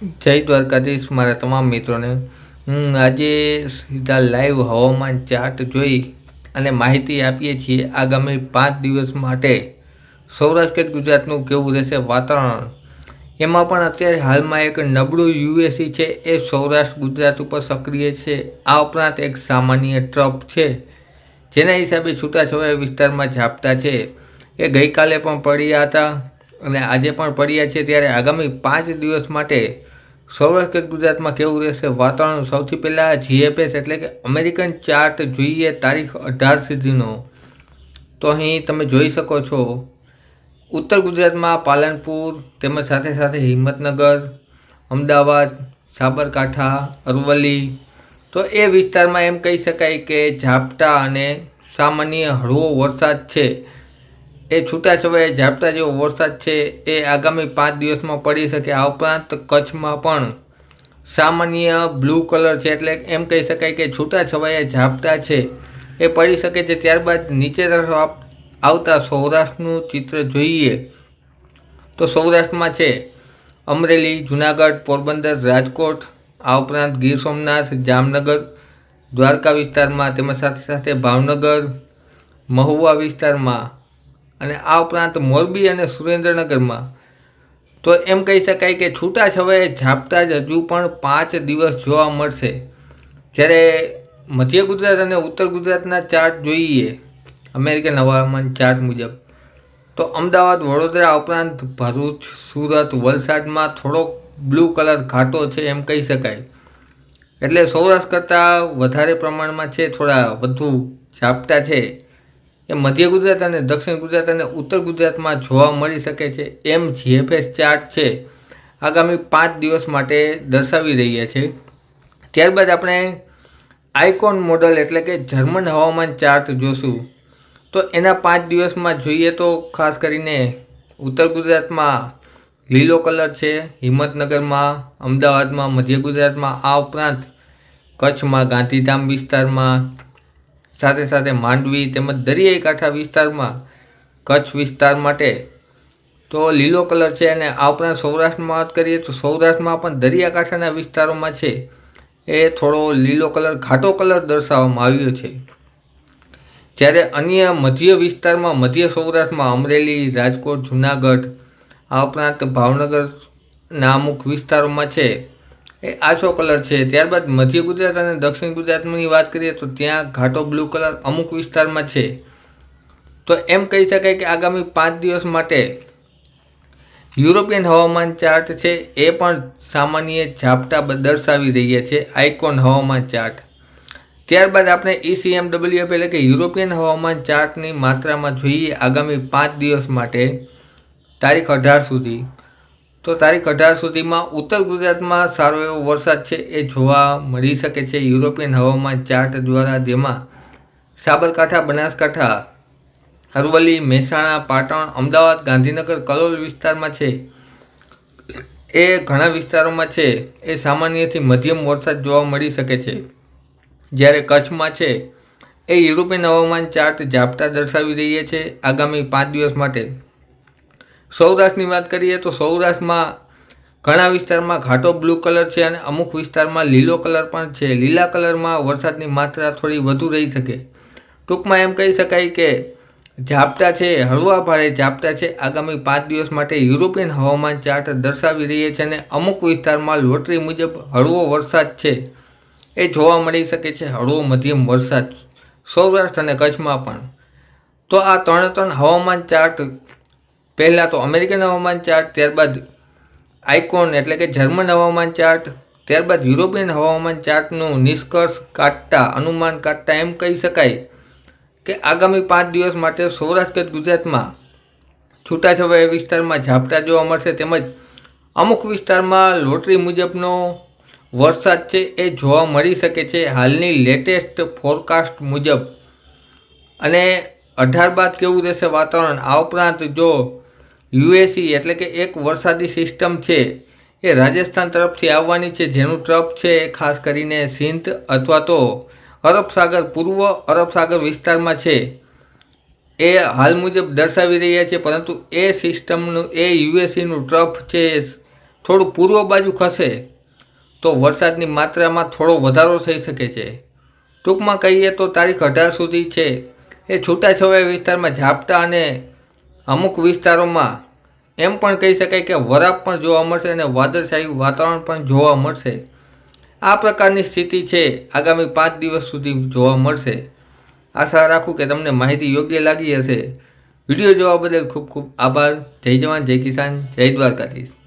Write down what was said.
જય દ્વારકાધીશ મારા તમામ મિત્રોને. હું આજે સીધા લાઈવ હવામાન ચાર્ટ જોઈ અને માહિતી આપીએ છીએ આગામી પાંચ દિવસ માટે. સૌરાષ્ટ્ર ગુજરાતનું કેવું રહેશે વાતાવરણ? એમાં પણ અત્યારે હાલમાં એક નબળું યુએસી છે, એ સૌરાષ્ટ્ર, ગુજરાત ઉપર સક્રિય છે. આ ઉપરાંત એક સામાન્ય ટ્રપ છે, જેના હિસાબે છૂટાછવાયા વિસ્તારમાં ઝાપટા છે. એ ગઈકાલે પણ પડ્યા હતા. અને આજે પણ પડ્યા છે ત્યારે આગામી પાંચ દિવસ માટે સૌરાષ્ટ્ર ગુજરાતમાં કેવું રહેશે? વાતાવરણ સૌથી પહેલાં જીએફએસ એટલે કે અમેરિકન ચાર્ટ જોઈએ તારીખ અઢાર સુધીનો. તો અહીં તમે જોઈ શકો છો, ઉત્તર ગુજરાતમાં પાલનપુર, તેમજ સાથે સાથે હિંમતનગર, અમદાવાદ, સાબરકાંઠા, અરવલ્લી. તો એ વિસ્તારમાં એમ કહી શકાય કે ઝાપટા અને સામાન્ય હળવો વરસાદ છે. એ છૂટાછવાયા ઝાપટા જેવો વરસાદ છે, એ આગામી પાંચ દિવસમાં પડી શકે આ ઉપરાંત કચ્છમાં પણ. સામાન્ય બ્લુ કલર છે, એટલે એમ કહી શકાય કે છૂટાછવાયા ઝાપટા છે. એ પડી શકે છે, ત્યારબાદ નીચે તરફ આવતા સૌરાષ્ટ્રનું ચિત્ર જોઈએ. તો સૌરાષ્ટ્રમાં છે, અમરેલી, જુનાગઢ, પોરબંદર, રાજકોટ, આ ઉપરાંત ગીર સોમનાથ, જામનગર, દ્વારકા વિસ્તારમાં તેમજ સાથે સાથે ભાવનગર, મહુવા વિસ્તારમાં અને આ ઉપરાંત મોરબી અને સુરેન્દ્રનગરમાં. તો એમ કહી શકાય કે છૂટાછવાયા ઝાપટા જ હજુ પણ પાંચ દિવસ જોવા મળશે. જ્યારે મધ્ય ગુજરાત અને ઉત્તર ગુજરાતના ચાર્ટ જોઈએ, અમેરિકન હવામાન ચાર્ટ મુજબ, તો અમદાવાદ, વડોદરા ઉપરાંત ભરૂચ, સુરત, વલસાડમાં થોડોક બ્લુ કલર ઘાટો છે એમ કહી શકાય. એટલે સૌરાષ્ટ્ર કરતાં વધારે પ્રમાણમાં છે, થોડા વધુ ઝાપટા છે. એ મધ્ય ગુજરાત અને દક્ષિણ ગુજરાત અને ઉત્તર ગુજરાતમાં જોવા મળી શકે છે એમ જીએફએસ ચાર્ટ છે. આગામી પાંચ દિવસ માટે દર્શાવી રહ્યા છે. ત્યારબાદ આપણે આઇકોન મોડલ એટલે કે જર્મન હવામાન ચાર્ટ જોશું. તો એના પાંચ દિવસમાં જોઈએ તો ખાસ કરીને ઉત્તર ગુજરાતમાં લીલો કલર છે, હિંમતનગરમાં, અમદાવાદમાં, મધ્ય ગુજરાતમાં, આ ઉપરાંત કચ્છમાં, ગાંધીધામ વિસ્તારમાં સાથે સાથે માંડવી તેમજ દરિયાઈ કાંઠા વિસ્તારમાં કચ્છ વિસ્તાર માટે તો લીલો કલર છે અને આ ઉપરાંત સૌરાષ્ટ્રમાં વાત કરીએ તો સૌરાષ્ટ્રમાં પણ દરિયાકાંઠાના વિસ્તારોમાં છે. એ થોડો લીલો કલર, ઘાટો કલર દર્શાવવામાં આવ્યો છે. જ્યારે અન્ય મધ્ય વિસ્તારમાં, મધ્ય સૌરાષ્ટ્રમાં અમરેલી, રાજકોટ, જુનાગઢ, આ ઉપરાંત ભાવનગરના અમુક વિસ્તારોમાં છે. એ આછો કલર છે. ત્યારબાદ મધ્ય ગુજરાત અને દક્ષિણ ગુજરાતની વાત કરીએ તો ત્યાં ઘાટો બ્લુ કલર અમુક વિસ્તારમાં છે. તો એમ કહી શકાય કે આગામી પાંચ દિવસ માટે યુરોપિયન હવામાન ચાર્ટ છે એ પણ સામાન્ય ઝાપટા દર્શાવી રહ્યા છે. આઇકોન હવામાન ચાર્ટ. ત્યારબાદ આપણે ઈસીએમડબલ્યુએફ એટલે કે યુરોપિયન હવામાન ચાર્ટની માત્રામાં જોઈએ આગામી પાંચ દિવસ માટે તારીખ અઢાર સુધી. તો તારીખ અઢાર સુધીમાં ઉત્તર ગુજરાતમાં સારો એવો વરસાદ છે એ જોવા મળી શકે છે. યુરોપિયન હવામાન ચાર્ટ દ્વારા જેમાં સાબરકાંઠા, બનાસકાંઠા, અરવલ્લી, મહેસાણા, પાટણ, અમદાવાદ, ગાંધીનગર, કલોલ વિસ્તારમાં છે. એ ઘણા વિસ્તારોમાં છે. એ સામાન્યથી મધ્યમ વરસાદ જોવા મળી શકે છે. જ્યારે કચ્છમાં છે, એ યુરોપિયન હવામાન ચાર્ટ ઝાપટા દર્શાવી રહ્યા છે આગામી પાંચ દિવસ માટે. સૌરાષ્ટ્રની વાત કરીએ તો સૌરાષ્ટ્રમાં ઘણા વિસ્તારમાં ઘાટો બ્લુ કલર છે અને અમુક વિસ્તારમાં લીલો કલર પણ છે. લીલા કલરમાં વરસાદની માત્રા થોડી વધુ રહી શકે. ટૂંકમાં એમ કહી શકાય કે ઝાપટા છે, હળવા ભારે ઝાપટા છે. આગામી પાંચ દિવસ માટે યુરોપિયન હવામાન ચાર્ટ દર્શાવી રહ્યા છે અને અમુક વિસ્તારમાં લોટરી મુજબ હળવો વરસાદ છે. એ જોવા મળી શકે છે હળવો, મધ્યમ વરસાદ સૌરાષ્ટ્ર અને કચ્છમાં પણ. તો આ ત્રણે ત્રણ હવામાન ચાર્ટ પહેલાં તો અમેરિકન હવામાન ચાર્ટ ત્યારબાદ આઇકોન એટલે કે જર્મન હવામાન ચાર્ટ ત્યારબાદ યુરોપિયન હવામાન ચાર્ટનું નિષ્કર્ષ કાઢતા, અનુમાન કાઢતા એમ કહી શકાય કે આગામી પાંચ દિવસ માટે સૌરાષ્ટ્ર ગુજરાતમાં છૂટાછવાયા વિસ્તારમાં ઝાપટા જોવા મળશે તેમજ અમુક વિસ્તારમાં લોટરી મુજબનો વરસાદ છે એ જોવા મળી શકે છે. હાલની લેટેસ્ટ ફોરકાસ્ટ મુજબ. અને અઢાર બાદ કેવું રહેશે વાતાવરણ? આ ઉપરાંત જો યુએસી એટલે કે એક વરસાદી સિસ્ટમ છે એ રાજસ્થાન તરફથી આવવાની છે, જેનું ટ્રફ છે એ ખાસ કરીને સિંધ અથવા તો અરબ સાગર, પૂર્વ અરબ સાગર વિસ્તારમાં છે. એ હાલ મુજબ દર્શાવી રહ્યા છે, પરંતુ એ સિસ્ટમનું, એ યુએસીનું ટ્રફ છે થોડું પૂર્વ બાજુ ખસે, તો વરસાદની માત્રામાં થોડો વધારો થઈ શકે છે. ટૂંકમાં કહીએ તો તારીખ અઢાર સુધી છે. એ છૂટાછવાયા વિસ્તારમાં ઝાપટા અને અમુક વિસ્તારોમાં એમ પણ કહી શકાય કે વરાપ પણ જોવા મળશે અને વાદળછાયું વાતાવરણ પણ જોવા મળશે. આ પ્રકારની સ્થિતિ છે આગામી પાંચ દિવસ સુધી જોવા મળશે. આશા રાખું કે તમને માહિતી યોગ્ય લાગી હશે. વીડિયો જોવા બદલ ખૂબ ખૂબ આભાર. જય જવાન, જય કિસાન, જય દ્વારકાધીશ.